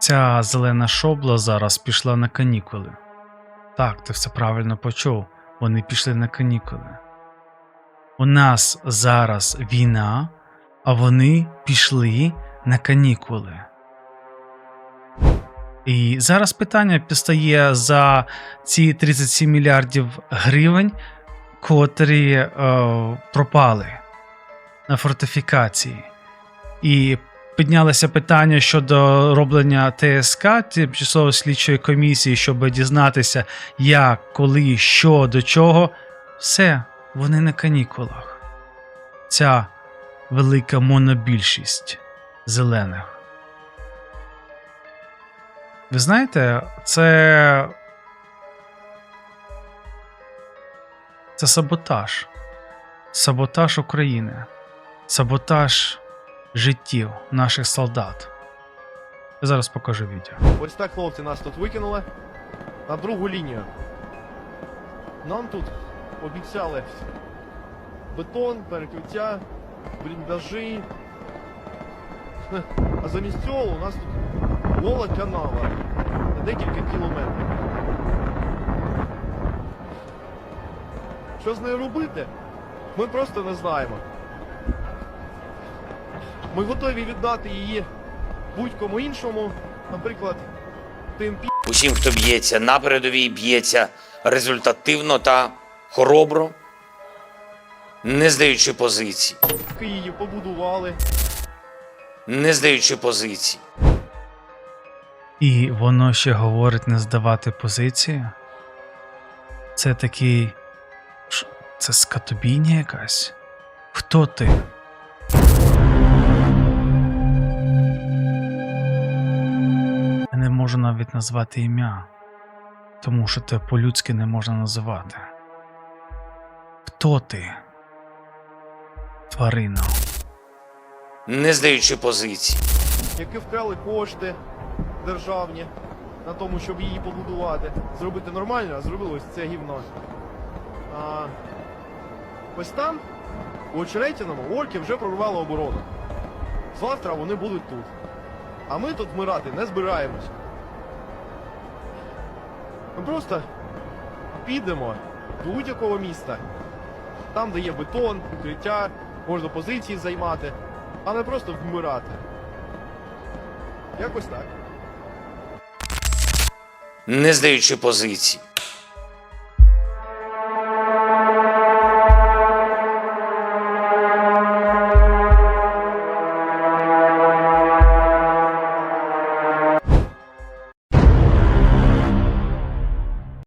Ця зелена шобла зараз пішла на канікули. Так, ти все правильно почув. Вони пішли на канікули. У нас зараз війна, а вони пішли на канікули. І зараз питання постає за ці 37 мільярдів гривень, котрі е, пропали на фортифікації. І піднялося питання щодо роблення ТСК, тимчасової слідчої комісії, щоб дізнатися, як, коли, що, до чого. Все, вони на канікулах. Ця велика монобільшість зелених. Ви знаєте, це. Це саботаж. Саботаж України. Саботаж життів наших солдат. Я зараз покажу відео. Ось так хлопці нас тут викинули на другу лінію. Нам тут обіцяли бетон, перекриття, бліндажі. А замість цього у нас тут гола канава на декілька кілометрів. Що з нею робити? Ми просто не знаємо. Ми готові віддати її будь-кому іншому, наприклад, тим Усім, хто б'ється на передовій, б'ється результативно та хоробро, не здаючи позицій, пі***ки її побудували. не здаючи позицій. І воно ще говорить не здавати позиції. Це такий. Це скатобійня якась. Хто ти? Не можу навіть назвати ім'я, тому що те по-людськи не можна називати. Хто ти? Тварина. не здаючи позицій. які вкрали кошти державні на тому, щоб її побудувати. Зробити нормально, а зробили ось це гівно. А, ось там, у Очеретяному, орки вже прорвали оборону. Завтра вони будуть тут. А ми тут вмирати не збираємось. Ми просто підемо до будь-якого міста. Там, де є бетон, укриття, можна позиції займати, а не просто вмирати. Якось так. не здаючи позицій.